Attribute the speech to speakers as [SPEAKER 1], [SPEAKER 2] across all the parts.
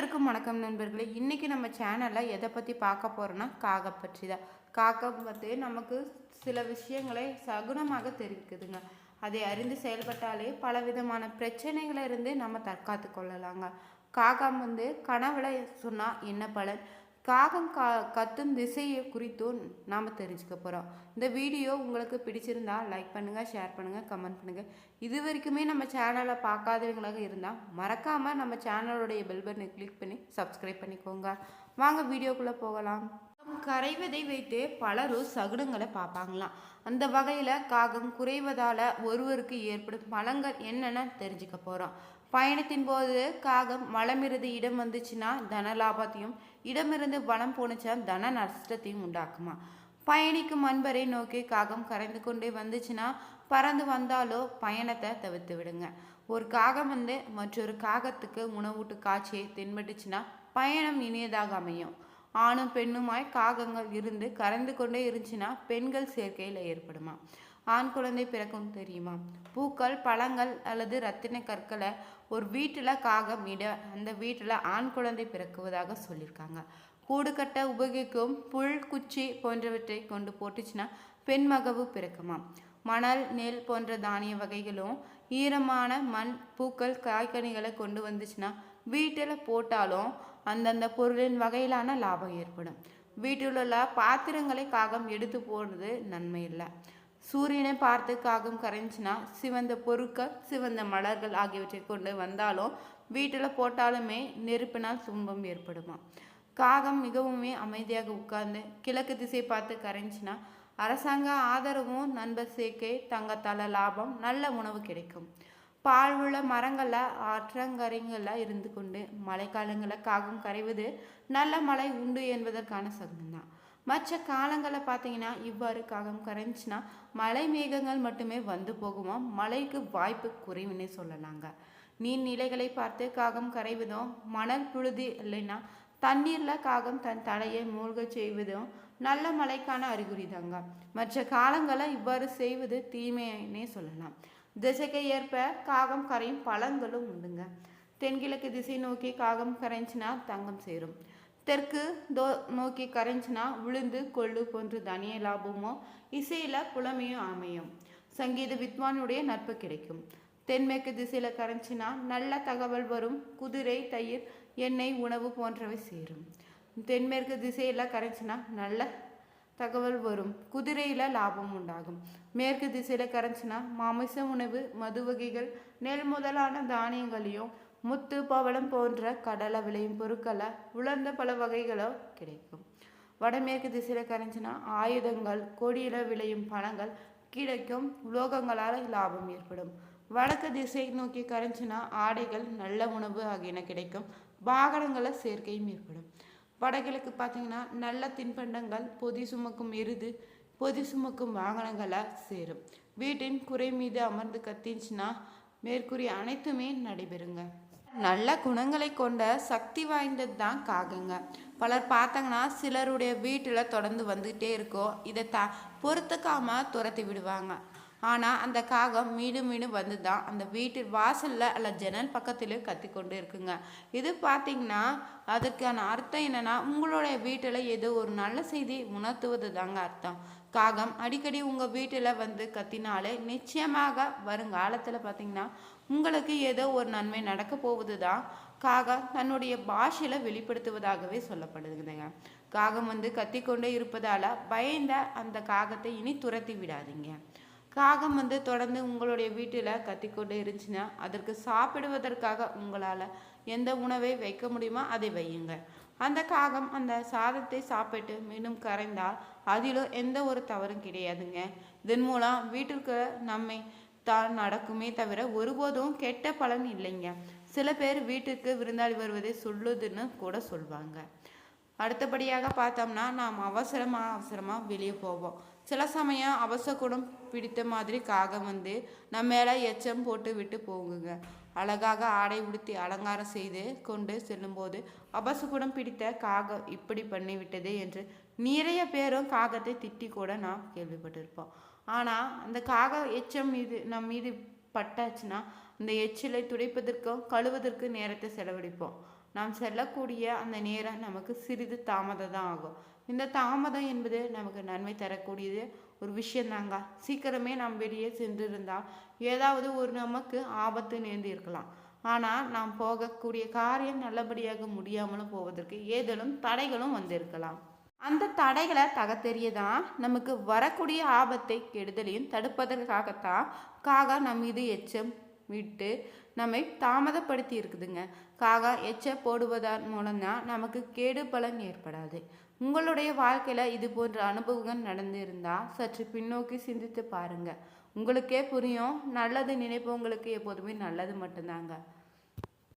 [SPEAKER 1] அனைவருக்கும் வணக்கம் நண்பர்களே. இன்றைக்கி நம்ம சேனலில் எதை பற்றி பார்க்க போகிறோன்னா காகம் பற்றி தான் காகம் பற்றி நமக்கு சில விஷயங்களை சகுனமாக தெரிவிக்குதுங்க. அதை அறிந்து செயல்பட்டாலே பலவிதமான பிரச்சனைகளை இருந்து நம்ம தற்காத்து கொள்ளலாங்க. காகம் வந்து கனவுல சொன்னால் என்ன பலன்? காகம் கா கத்தும் திசையை குறித்தும் நாம் தெரிஞ்சுக்க போகிறோம் இந்த வீடியோ உங்களுக்கு பிடிச்சிருந்தா லைக் பண்ணுங்கள் ஷேர் பண்ணுங்கள் கமெண்ட் பண்ணுங்கள் இது வரைக்குமே நம்ம சேனலை பார்க்காதவங்களாக இருந்தால் மறக்காமல் நம்ம சேனலுடைய பெல் பட்டனை கிளிக் பண்ணி சப்ஸ்கிரைப் பண்ணிக்கோங்க. வாங்க வீடியோக்குள்ளே போகலாம். கரைவதை வைத்து பலரும் சகுனங்களை பார்ப்பாங்களாம். அந்த வகையில் காகம் குறைவதால் ஒருவருக்கு ஏற்படும் பலங்கள் என்னென்னு தெரிஞ்சுக்க போகிறோம் பயணத்தின் போது காகம் வளமிருந்து இடம் வந்துச்சுன்னா தன லாபத்தையும் இடமிருந்து வளம் போணுச்சா தன நஷ்டத்தையும் உண்டாக்குமா? பயணிக்கும் அன்பரை நோக்கி காகம் கரைந்து கொண்டே வந்துச்சுன்னா பறந்து வந்தாலோ பயணத்தை தவிர்த்து விடுங்க. ஒரு காகம் வந்து மற்றொரு காகத்துக்கு உணவூட்டு காட்சியை தென்பட்டுச்சுன்னா பயணம் இனியதாக அமையும். ஆணும் பெண்ணுமாய் காகங்கள் இருந்து கறந்து கொண்டே இருந்துச்சுன்னா பெண்கள் சேர்க்கையில் ஏற்படுமா? ஆண் குழந்தை பிறக்கும் தெரியுமா? பூக்கள் பழங்கள் அல்லது ரத்தின கற்களை ஒரு வீட்டில் காகம் இட அந்த வீட்டில் ஆண் குழந்தை பிறக்குவதாக சொல்லியிருக்காங்க. கூடு கட்ட உபயோகிக்கும் புல் குச்சி போன்றவற்றை கொண்டு போட்டுச்சுன்னா பெண் மகவு பிறக்குமா? மணல் நெல் போன்ற தானிய வகைகளும் ஈரமான மண் பூக்கள் காய்கனிகளை கொண்டு வந்துச்சுன்னா வீட்டில் போட்டாலும் அந்தந்த பொருளின் வகையிலான லாபம் ஏற்படும். வீட்டில் உள்ள பாத்திரங்களை காகம் எடுத்து போடுறது நன்மை இல்லை சூரியனை பார்த்து காகம் கரைஞ்சினா சிவந்த பொருட்கள் சிவந்த மலர்கள் ஆகியவற்றை கொண்டு வந்தாலும் வீட்டில் போட்டாலுமே நெருப்பினால் துன்பம் ஏற்படுமா? காகம் மிகவுமே அமைதியாக உட்கார்ந்து கிழக்கு திசை பார்த்து கரைஞ்சினா அரசாங்க ஆதரவும் நண்பர் சேர்க்கை தங்கத்தால லாபம் நல்ல உணவு கிடைக்கும். பால் உள்ள மரங்களில் ஆற்றங்கரைங்களில் இருந்து கொண்டு மழைக்காலங்களில் காகம் கரைவது நல்ல மழை உண்டு என்பதற்கான சகுனம் தான். மற்ற காலங்களில் பார்த்தீங்கன்னா இவ்வாறு காகம் கரைஞ்சினா மழை மேகங்கள் மட்டுமே வந்து போகுமா? மழைக்கு வாய்ப்பு குறைவுன்னே சொல்லலாங்க. நீர்நிலைகளை பார்த்து காகம் கரைவதும் மணல் புழுதி இல்லைன்னா தண்ணீரில் காகம் தன் தலையை மூழ்க செய்வதும் நல்ல மழைக்கான அறிகுறி தாங்க. மற்ற காலங்களில் இவ்வாறு செய்வது தீமைன்னே சொல்லலாம். திசைக்கு ஏற்ப காகம் கரையும் பழங்களும் உண்டுங்க. தென்கிழக்கு திசை நோக்கி காகம் கரைஞ்சினா தங்கம் சேரும். தெற்கு தோ நோக்கி கரைஞ்சினா விழுந்து கொள்ளு போன்று தனிய லாபமோ இசையில் புலமையும் அமையும். சங்கீத வித்வானுடைய நட்பு கிடைக்கும். தென்மேற்கு திசையில் கரைஞ்சினா நல்ல தகவல் வரும். குதிரை தயிர் எண்ணெய் உணவு போன்றவை சேரும். தென்மேற்கு திசையில் கரைஞ்சினா நல்ல தகவல் வரும். குதிரையில் லாபம் உண்டாகும். மேற்கு திசையில் கரைஞ்சினா மாமிச உணவு மது வகைகள் நெல் முதலான தானியங்களையும் முத்து பவளம் போன்ற கடலை விளையும் பொருட்களை உலர்ந்த பல வகைகளோ கிடைக்கும். வடமேற்கு திசையில் கரைஞ்சினா ஆயுதங்கள் கொடியில் விளையும் பழங்கள் கிடைக்கும். உலோகங்களால் லாபம் ஏற்படும். வடக்கு திசை நோக்கி கரைஞ்சினா ஆடைகள் நல்ல உணவு ஆகியன கிடைக்கும். வாகனங்களில் சேர்க்கையும் ஏற்படும். வடகிழக்கு பார்த்தீங்கன்னா நல்ல தின்பண்டங்கள் பொதி சுமக்கும் எருது பொதி சுமக்கும் வாகனங்களை சேரும். வீட்டின் குறை மீது அமர்ந்து கத்திச்சுன்னா மேற்கூறிய அனைத்துமே நடைபெறுங்க. நல்ல குணங்களை கொண்ட சக்தி வாய்ந்தது தான் காகங்க. பலர் பார்த்தாங்கன்னா சிலருடைய வீட்டில் தொடர்ந்து வந்துகிட்டே இருக்கும் இதை த பொறுத்துக்காமல் துரத்தி விடுவாங்க. ஆனால் அந்த காகம் மீண்டும் மீண்டும் வந்து தான் அந்த வீட்டு வாசலில் அல்ல ஜன்னல் பக்கத்துலேயும் கத்தி கொண்டு இருக்குங்க. இது பார்த்திங்கன்னா அதுக்கான அர்த்தம் என்னென்னா உங்களுடைய வீட்டில் ஏதோ ஒரு நல்ல செய்தி உணர்த்துவது தாங்க அர்த்தம். காகம் அடிக்கடி உங்கள் வீட்டில் வந்து கத்தினாலே நிச்சயமாக வருங்காலத்தில் பார்த்திங்கன்னா உங்களுக்கு ஏதோ ஒரு நன்மை நடக்க போவது தான் காகம் தன்னுடைய பாஷையில் வெளிப்படுத்துவதாகவே சொல்லப்படுதுங்க. காகம் வந்து கத்திக்கொண்டே இருப்பதால் பயந்த அந்த காகத்தை இனி துரத்தி விடாதீங்க. காகம் வந்து தொடர்ந்து உங்களுடைய வீட்டில் கத்திக்கொண்டு இருந்துச்சுன்னா அதற்கு சாப்பிடுவதற்காக உங்களால் எந்த உணவை வைக்க முடியுமோ அதை வையுங்க. அந்த காகம் அந்த சாதத்தை சாப்பிட்டு மீண்டும் கரைந்தால் அதிலும் எந்த ஒரு தவறும் கிடையாதுங்க. இதன் மூலம் வீட்டிற்கு நம்மை தான் நடக்குமே தவிர ஒருபோதும் கெட்ட பலன் இல்லைங்க. சில பேர் வீட்டுக்கு விருந்தாளி வருவதை சொல்லுதுன்னு கூட சொல்லுவாங்க அடுத்தபடியாக பார்த்தோம்னா நாம் அவசரமாக அவசரமாக வெளியே போவோம். சில சமயம் அவசரக்கூடம் பிடித்த மாதிரி காகம் வந்து நம்ம மேலே எச்சம் போட்டு விட்டு போகுங்க. அழகாக ஆடை உடுத்தி அலங்காரம் செய்து கொண்டு செல்லும்போது அபசகுணம் பிடித்த காகம் இப்படி பண்ணிவிட்டது என்று நிறைய பேரும் காகத்தை திட்டி கூட நாம் கேள்விப்பட்டிருப்போம். ஆனால் அந்த காக எச்சம் மீது நம் மீது பட்டாச்சுன்னா அந்த எச்சிலை துடைப்பதற்கும் கழுவதற்கு நேரத்தை செலவழிப்போம். நாம் செல்லக்கூடிய அந்த நேரம் நமக்கு சிறிது தாமதம் தான் ஆகும். இந்த தாமதம் என்பது நமக்கு நன்மை தரக்கூடியது. ஒரு விஷயந்தாங்க சீக்கிரமே நாம் வெளியே சென்றிருந்தால் ஏதாவது ஒரு நமக்கு ஆபத்து நேர்ந்து இருக்கலாம் ஆனால் நாம் போகக்கூடிய காரியம் நல்லபடியாக முடியாமலும் போவதற்கு ஏதேனும் தடைகளும் வந்திருக்கலாம். அந்த தடைகளை தகத்தெரிய தான் நமக்கு வரக்கூடிய ஆபத்தை கெடுதலையும் தடுப்பதற்காகத்தான் காகா நம் மீது எச்சம் விட்டு நம்மை தாமதப்படுத்தி இருக்குதுங்க காகா எச்ச போடுவதன் மூலம்தான் நமக்கு கேடு பலன் ஏற்படாது. உங்களுடைய வாழ்க்கையில் இது போன்ற அனுபவங்கள் நடந்திருந்தால் சற்று பின்னோக்கி சிந்தித்து பாருங்க. உங்களுக்கே புரியும் நல்லது நினைப்பவங்களுக்கு எப்போதுமே நல்லது மட்டும்தாங்க.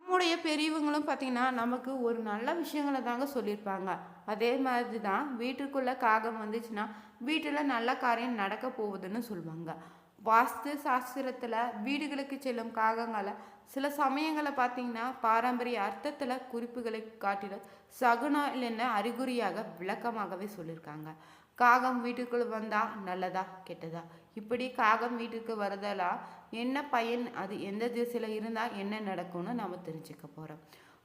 [SPEAKER 1] நம்முடைய பெரியவங்களும் பார்த்தீங்கன்னா நமக்கு ஒரு நல்ல விஷயங்களை தாங்க சொல்லியிருப்பாங்க. அதே மாதிரி தான் வீட்டுக்குள்ளே காகம் வந்துச்சுன்னா வீட்டில் நல்ல காரியம் நடக்க போகுதுன்னு சொல்லுவாங்க வாஸ்து சாஸ்திரத்தில் வீடுகளுக்கு செல்லும் காகங்களை சில சமயங்களை பார்த்தீங்கன்னா பாரம்பரிய அர்த்தத்தில் குறிப்புகளை காட்டிலும் சகுனம் இல்லைன்னா அறிகுறியாக விளக்கமாகவே சொல்லியிருக்காங்க காகம் வீட்டுக்குள் வந்தா நல்லதா கெட்டதா? இப்படி காகம் வீட்டுக்கு வரதலா? என்ன பயன்? அது எந்த திசையில் இருந்தால் என்ன நடக்கும்னு நாம் தெரிஞ்சுக்க போகிறோம்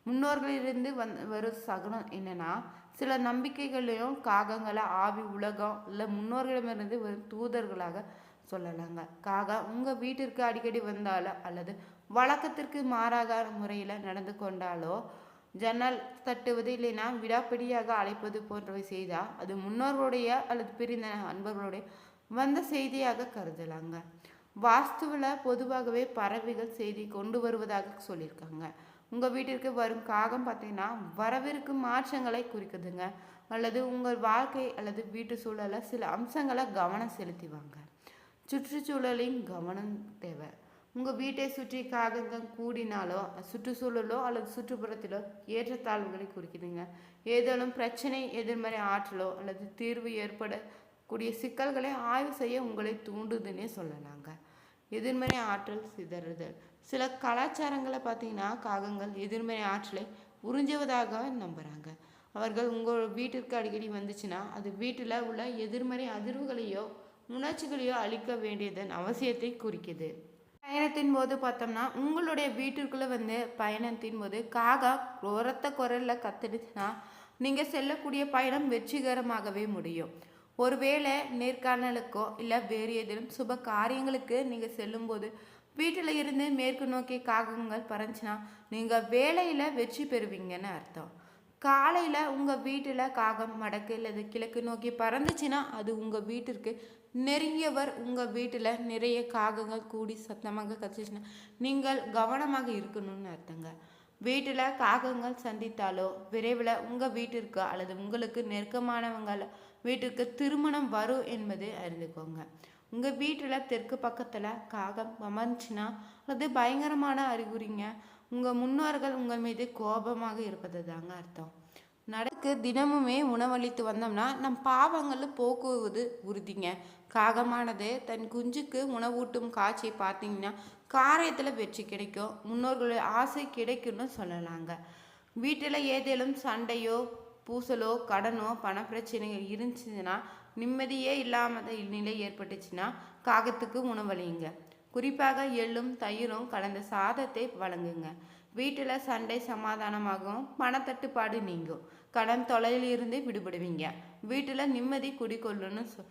[SPEAKER 1] முன்னோர்களிலிருந்து வந் வரும் சகுனம் என்னன்னா சில நம்பிக்கைகளையும் காகங்களை ஆவி உலகம் இல்லை முன்னோர்களிடமிருந்து வரும் தூதர்களாக சொல்லலாங்க. காகா உங்கள் வீட்டிற்கு அடிக்கடி வந்தாலோ அல்லது வழக்கத்திற்கு மாறாக முறையில் நடந்து கொண்டாலோ ஜன்னல் தட்டுவது இல்லைன்னா விடாப்பிடியாக அழைப்பது போன்றவை செய்தால் அது முன்னோர்களுடைய அல்லது பிரிந்த அன்பர்களுடைய வந்த செய்தியாக கருதலாங்க. வாஸ்துவில் பொதுவாகவே பறவைகள் செய்தி கொண்டு வருவதாக சொல்லியிருக்காங்க. உங்கள் வீட்டிற்கு வரும் காகம் பார்த்தீங்கன்னா வரவிருக்கும் மாற்றங்களை குறிக்குதுங்க. அல்லது உங்கள் வாழ்க்கை அல்லது வீட்டு சூழலில் சில அம்சங்களை கவனம் செலுத்திவாங்க. சுற்றுச்சூழலின் கவனம் தேவை. உங்கள் வீட்டை சுற்றி காகங்கள் கூடினாலோ சுற்றுச்சூழலோ அல்லது சுற்றுப்புறத்திலோ ஏற்றத்தாழ்வுகளை குறிக்குதுங்க. ஏதேனும் பிரச்சனை எதிர்மறை ஆற்றலோ அல்லது தீர்வு ஏற்படக்கூடிய சிக்கல்களை ஆய்வு செய்ய உங்களை தூண்டுதுன்னே சொல்லலாங்க. எதிர்மறை ஆற்றல் சிதறுதல். சில கலாச்சாரங்களை பார்த்தீங்கன்னா காகங்கள் எதிர்மறை ஆற்றலை உறிஞ்சுவதாக நம்புகிறாங்க அவர்கள் உங்கள் வீட்டிற்கு அடிக்கடி வந்துச்சுன்னா அது வீட்டில் உள்ள எதிர்மறை அதிர்வுகளையோ உணர்ச்சிகளையோ அளிக்க வேண்டியதன் அவசியத்தை குறிக்குது. பயணத்தின் போது பார்த்தோம்னா உங்களுடைய வீட்டிற்குள்ளே வந்து பயணத்தின் போது காகா உரத்த குரலில் கத்துடுச்சுன்னா நீங்கள் செல்லக்கூடிய பயணம் வெற்றிகரமாகவே முடியும். ஒருவேளை நேர்காணலுக்கோ இல்லை வேறு ஏதேனும் சுப காரியங்களுக்கு நீங்கள் செல்லும்போது வீட்டில் இருந்து மேற்கு நோக்கி காகங்கள் பறந்துச்சுன்னா நீங்கள் வேலையில் வெற்றி பெறுவீங்கன்னு அர்த்தம். காலையில் உங்கள் வீட்டில் காகம் வடக்கு அல்லது கிழக்கு நோக்கி பறந்துச்சுன்னா அது உங்கள் வீட்டிற்கு நெருங்கியவர் உங்கள் வீட்டில் நிறைய காகங்கள் கூடி சத்தமாக கத்துச்சுன்னா நீங்கள் கவனமாக இருக்கணும்னு அர்த்தங்க. வீட்டில் காகங்கள் சந்தித்தாலோ விரைவில் உங்கள் வீட்டிற்கு அல்லது உங்களுக்கு நெருக்கமானவங்கள வீட்டிற்கு திருமணம் வரும் என்பது அறிந்துக்கோங்க. உங்கள் வீட்டில் தெற்கு பக்கத்தில் காகம் அமர்ந்துச்சுன்னா அது பயங்கரமான அறிகுறிங்க உங்கள் முன்னோர்கள் உங்கள் மீது கோபமாக இருப்பது தாங்க அர்த்தம். நடக்கு தினமுமே உணவளித்து வந்தோம்னா நம் பாவங்கள் போக்குவது உறுதிங்க. காகமானது தன் குஞ்சுக்கு உணவூட்டும் காட்சியை பார்த்தீங்கன்னா காரியத்தில் வெற்றி கிடைக்கும். முன்னோர்களுடைய ஆசை கிடைக்கும்னு சொல்லலாங்க. வீட்டில் ஏதேனும் சண்டையோ பூசலோ கடனோ பண பிரச்சனைகள் இருந்துச்சுன்னா நிம்மதியே இல்லாமல் நிலை ஏற்பட்டுச்சுன்னா காகத்துக்கு உணவளிங்க. குறிப்பாக எள்ளும் தயிரும் கலந்த சாதத்தை வழங்குங்க. வீட்டில் சண்டை சமாதானமாகும் பணத்தட்டுப்பாடு நீங்கும். கடன் தொலையிலிருந்து விடுபடுவீங்க. வீட்டில் நிம்மதி குடிக்கொள்ளுன்னு சொ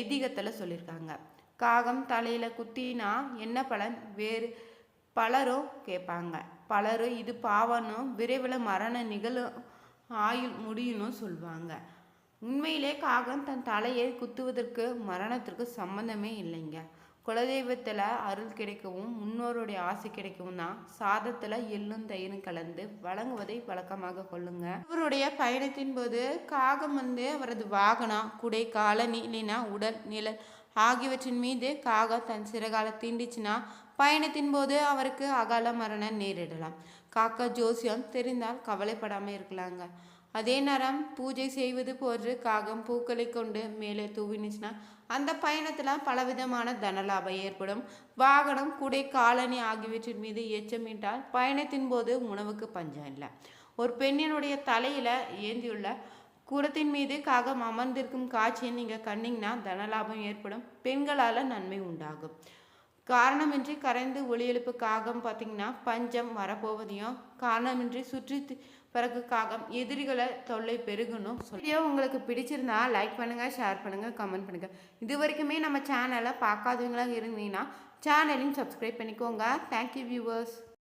[SPEAKER 1] ஐதீகத்தில் சொல்லியிருக்காங்க காகம் தலையில் குத்தினா என்ன பலன்? வேறு பலரும் கேட்பாங்க. பலரும் இது பாவனும் விரைவில் மரண நிகழும் ஆயுள் முடியணும் சொல்லுவாங்க உண்மையிலே காகம் தன் தலையை குத்துவதற்கு மரணத்திற்கு சம்பந்தமே இல்லைங்க. குலதெய்வத்தில் அருள் கிடைக்கவும் முன்னோருடைய ஆசை கிடைக்கவும் தான் சாதத்தில் எள்ளும் தயிரும் கலந்து வழங்குவதை வழக்கமாக கொள்ளுங்க. இவருடைய பயணத்தின் போது காகம் வந்து அவரது வாகனம் குடை காலனி இல்லைன்னா உடல் நிழல் ஆகியவற்றின் மீது காகம் தன் சிறகால தீண்டிச்சுன்னா பயணத்தின் போது அவருக்கு அகால மரணம் நேரிடலாம். காக்கா ஜோசியம் தெரிந்தால் கவலைப்படாமல் இருக்கலாங்க. அதே நேரம் பூஜை செய்வது போன்று காகம் பூக்களை கொண்டு மேலே தூவினுச்சுன்னா அந்த பயணத்தில் பலவிதமான தனலாபம் ஏற்படும். வாகனம் குடை காலனி ஆகியவற்றின் மீது எச்சமிட்டால் பயணத்தின் போது உணவுக்கு பஞ்சம் இல்லை. ஒரு பெண்ணினுடைய தலையில் ஏந்தியுள்ள குடத்தின் மீது காகம் அமர்ந்திருக்கும் காட்சியை நீங்கள் கண்டிங்கன்னா தனலாபம் ஏற்படும். பெண்களால் நன்மை உண்டாகும். காரணமின்றி கரைந்து ஒளி எழுப்பு காகம் பார்த்திங்கன்னா பஞ்சம் வரப்போவதையும் காரணமின்றி சுற்றி பிறகு காகம் எதிரிகளை தொல்லை பெருகணும் வீடியோ உங்களுக்கு பிடிச்சிருந்தா லைக் பண்ணுங்கள் ஷேர் பண்ணுங்கள் கமெண்ட் பண்ணுங்கள் இது வரைக்குமே நம்ம சேனலை பார்க்காதவங்களாக இருந்தீங்கன்னா சேனலையும் சப்ஸ்கிரைப் பண்ணிக்கோங்க. Thank you viewers